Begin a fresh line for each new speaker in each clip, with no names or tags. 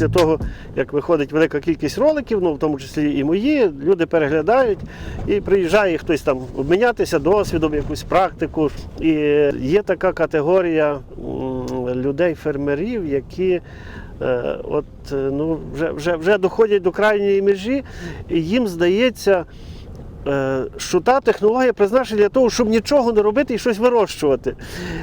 після того, як виходить велика кількість роликів, ну в тому числі і мої, люди переглядають і приїжджає хтось там обмінятися досвідом, якусь практику. І є така категорія людей-фермерів, які е, от, е, ну, вже, вже, вже доходять до крайньої межі, і їм здається. Е, Що та технологія призначена для того, щоб нічого не робити і щось вирощувати.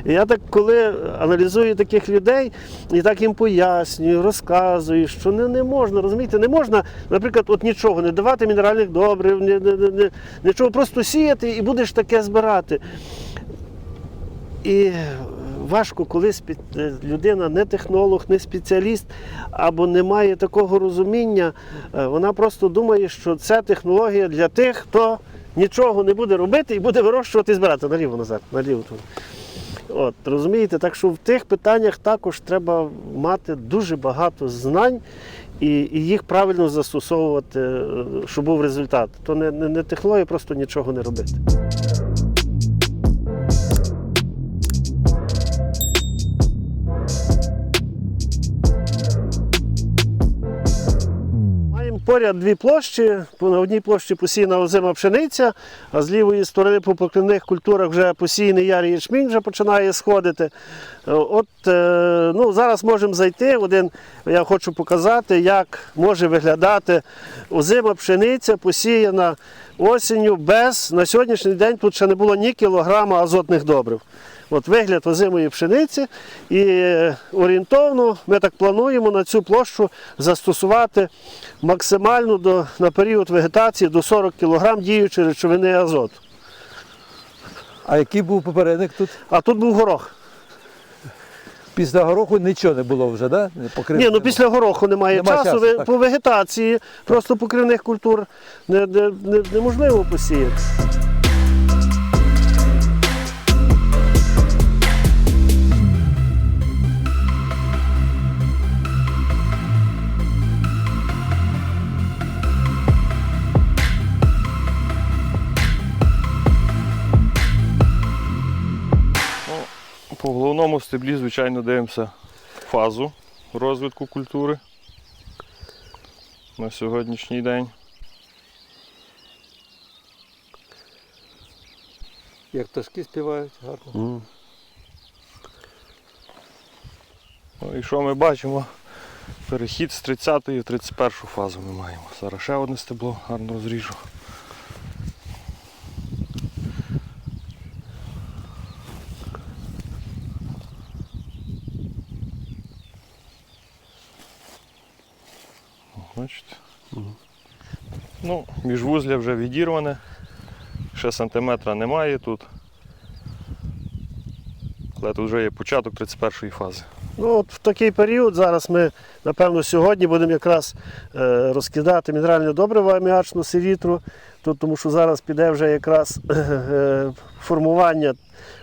Я так, коли аналізую таких людей і так їм пояснюю, розказую, що не, не можна, розумієте, не можна, наприклад, от нічого не давати мінеральних добрив, не, не, не, нічого просто сіяти і будеш таке збирати. І важко, коли е, людина не технолог, не спеціаліст або не має такого розуміння, е, вона просто думає, що це технологія для тих, хто нічого не буде робити і буде вирощувати і збирати. Наліво назад, наліво тут. От, розумієте, так що в тих питаннях також треба мати дуже багато знань і, і їх правильно застосовувати, е, щоб був результат. То не, не, не технологія, просто нічого не робити. Поряд дві площі. На одній площі посіяна озима пшениця, а з лівої сторони по покривних культурах вже посіяний ярий ячмінь вже починає сходити. От е, ну, зараз можемо зайти. Один я хочу показати, як може виглядати озима пшениця, посіяна осінню без на сьогоднішній день тут ще не було ні кілограма азотних добрив. От вигляд озимої пшениці і е, орієнтовно ми так плануємо на цю площу застосувати максимально до, на період вегетації до 40 кг діючої речовини азоту.
А який був попередник тут?
А тут був горох.
Після гороху нічого не було вже, да? Покрив-
Ні, ну після гороху немає
немає
часу.
часу,
по вегетації просто покривних культур не, не, не, неможливо посіяти.
По головному стеблі, звичайно, дивимося фазу розвитку культури на сьогоднішній день.
Як пташки співають гарно.
Ну, і що ми бачимо? Перехід з 30 в 31 фазу ми маємо. Зараз ще одне стебло гарно розріжу. Ну, міжвузля вже відірване. Ще сантиметра немає тут. Але тут вже є початок 31-ї фази.
Ну, от в такий період зараз ми, напевно, сьогодні будемо якраз е, розкидати мінеральне добриво аміачну селітру, тут, тому що зараз піде вже якраз е, формування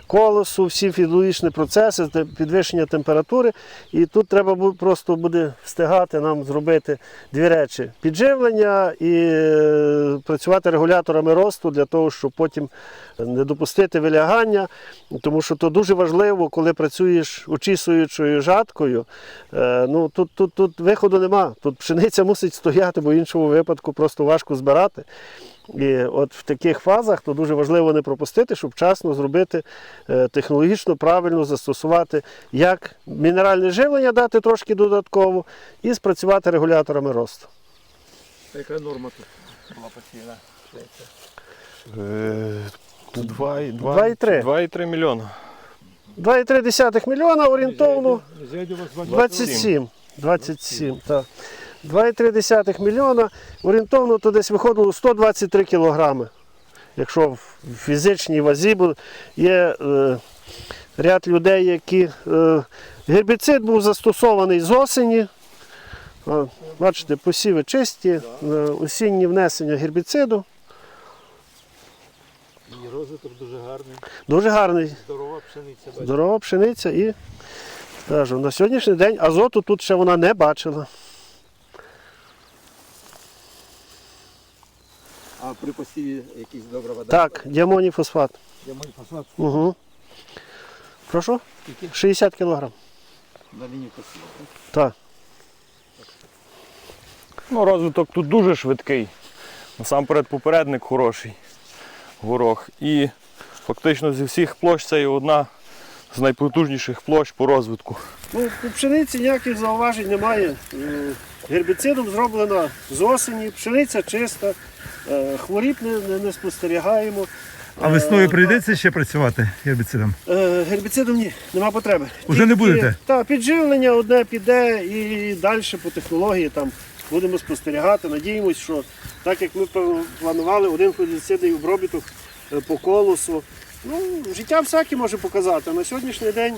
колосу, всі фізіологічні процеси, підвищення температури. І тут треба просто буде встигати нам зробити дві речі: підживлення і е, працювати регуляторами росту для того, щоб потім не допустити вилягання, тому що то дуже важливо, коли працюєш очісуючою жаткою. Е, Ну, тут, тут, тут виходу нема. Тут пшениця мусить стояти, бо в іншому випадку просто важко збирати. І от в таких фазах то дуже важливо не пропустити, щоб вчасно зробити е, технологічно правильно застосувати як мінеральне живлення дати трошки додатково і спрацювати регуляторами росту.
Яка норма тут була постійна?
Е, 2,3
2,3.
2,3 мільйона.
2,3 мільйона орієнтовно. 27. 27, так. 2,3 мільйона. Орієнтовно то десь виходило 123 кілограми. Якщо в фізичній вазі є е, ряд людей, які. Е, гербіцид був застосований з осені. Бачите, посіви чисті, е, осінні внесення гербіциду.
І розвиток дуже гарний,
Дуже гарний.
здорова пшениця.
Здорова пшениця і кажу, на сьогоднішній день азоту тут ще вона не бачила.
А при посіві якісь добра вода?
Так, діамоній фосфат.
Ямонь фосфат
Угу. Прошу?
скільки?
60 кг.
На лінії посіву.
Так.
Ну, розвиток тут дуже швидкий. Насамперед попередник хороший горох. І фактично зі всіх площ це є одна з найпотужніших площ по розвитку.
Ну, по пшениці ніяких зауважень немає. Гербіцидом зроблено з осені, пшениця чиста, е, хворіб не, не, не спостерігаємо.
А весною прийдеться ще працювати гербіцидом?
Е, Гербіцидом ні, нема потреби.
Уже не будете?
Так, підживлення одне піде і далі по технології там будемо спостерігати. Надіємось, що так як ми планували один фунгіцидний обробіток е, по колосу. Ну, життя всяке може показати. а На сьогоднішній день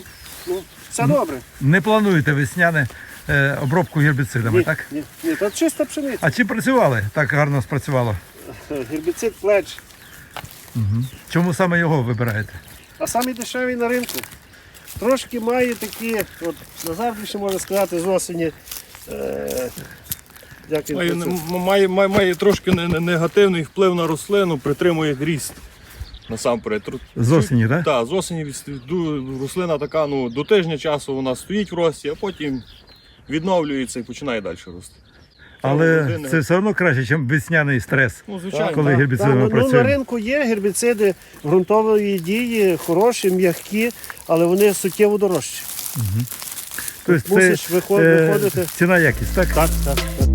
ну, все добре.
Не плануєте весняне е, обробку гербіцидами,
Ні,
так?
ні, ні, то чиста пшениця.
А чим працювали? Так гарно спрацювало.
Гербіцид плеч,
Чому саме його вибираєте?
а самий дешевий на ринку. Трошки має такі, от Назар більше може сказати з осені. Е, як він
Має,
працює.
має, має, має трошки не- не- негативний вплив на рослину, притримує ріст. Насамперед. Тру-
З осені, так?
Так, з осені від- ду- рослина така, ну, до тижня часу вона стоїть в рості, а потім відновлюється і починає далі рости.
Але це все одно краще, ніж весняний стрес.
Ну, звичайно.
Коли
Так,
гербіцидами
так, ну, ну, на ринку є гербіциди ґрунтової дії, хороші, м'які, але вони суттєво дорожчі.
Тобто це
Мусиш виход-
е,
виходити.
ціна якість, так?
Так, так. так.